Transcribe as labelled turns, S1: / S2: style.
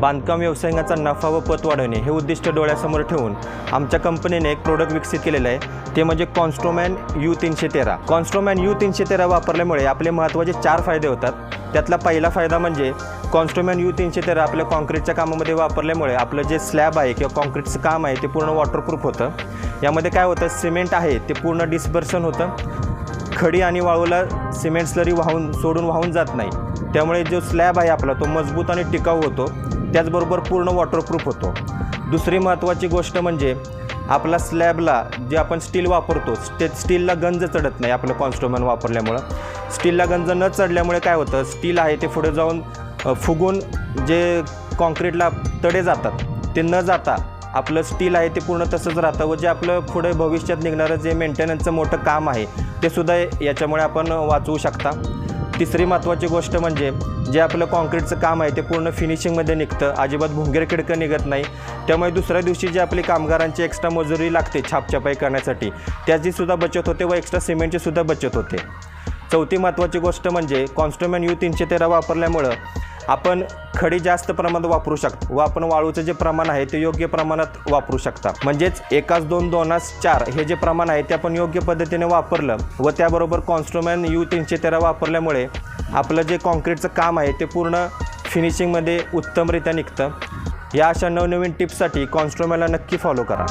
S1: बांधकाम व्यवसायांचा नफा व पत वाढवणे हे उद्दिष्ट डोळ्यासमोर ठेवून आमच्या कंपनीने एक प्रोडक्ट विकसित केलेलं आहे. ते म्हणजे कॉन्स्ट्रोमॅन यू तीनशे तेरा. कॉन्स्ट्रोमॅन यू तीनशे तेरा वापरल्यामुळे आपले महत्त्वाचे चार फायदे होतात. त्यातला पहिला फायदा म्हणजे कॉन्स्ट्रोमॅन यू तीनशे तेरा आपल्या कॉन्क्रीटच्या कामामध्ये वापरल्यामुळे आपलं जे स्लॅब आहे किंवा कॉन्क्रीटचं काम आहे ते पूर्ण वॉटरप्रूफ होतं. यामध्ये काय होतं? सिमेंट आहे ते पूर्ण डिस्बर्सन होतं. खडी आणि वाळूला सिमेंट स्लरी वाहून सोडून वाहून जात नाही. त्यामुळे जो स्लॅब आहे आपला तो मजबूत आणि टिकाऊ होतो. त्याचबरोबर पूर्ण वॉटरप्रूफ होतो. दुसरी महत्त्वाची गोष्ट म्हणजे आपला स्लॅबला जे आपण स्टील वापरतो ते स्टीलला गंज चढत नाही आपलं कॉन्स्ट्रुमेंट वापरल्यामुळं. स्टीलला गंज न चढल्यामुळे काय होतं स्टील आहे ते पुढे जाऊन फुगून जे कॉन्क्रीटला तडे जातात ते न जाता आपलं स्टील आहे ते पूर्ण तसंच राहतं व जे आपलं पुढे भविष्यात निघणारं जे मेंटेनन्सचं मोठं काम आहे ते सुद्धा याच्यामुळे आपण वाचवू शकता. तिसरी महत्त्वाची गोष्ट म्हणजे जे आपलं कॉन्क्रीटचं काम आहे ते पूर्ण फिनिशिंगमध्ये निघतं. अजिबात भुंगेर किडकं निघत नाही. त्यामुळे दुसऱ्या दिवशी जी आपली कामगारांची एक्स्ट्रा मजुरी लागते छापछापाई करण्यासाठी त्याची सुद्धा बचत होते व एक्स्ट्रा सिमेंटचीसुद्धा बचत होते. चौथी महत्त्वाची गोष्ट म्हणजे कॉन्स्टोमॅन यू तीनशे तेरा वापरल्यामुळं आपण खडी जास्त प्रमाणात वापरू शकता. व आपण वाळूचं जे प्रमाण आहे ते योग्य प्रमाणात वापरू शकता. म्हणजेच एकाच दोन दोनास चार हे जे प्रमाण आहे ते आपण योग्य पद्धतीने वापरलं व त्याबरोबर कॉन्स्ट्रोमॅन यू तीनशे तेरा वापरल्यामुळे आपलं जे कॉन्क्रीटचं काम आहे ते पूर्ण फिनिशिंगमध्ये उत्तमरित्या निघतं. या अशा नवनवीन टिप्ससाठी कॉन्स्ट्रोमॅनला नक्की फॉलो करा.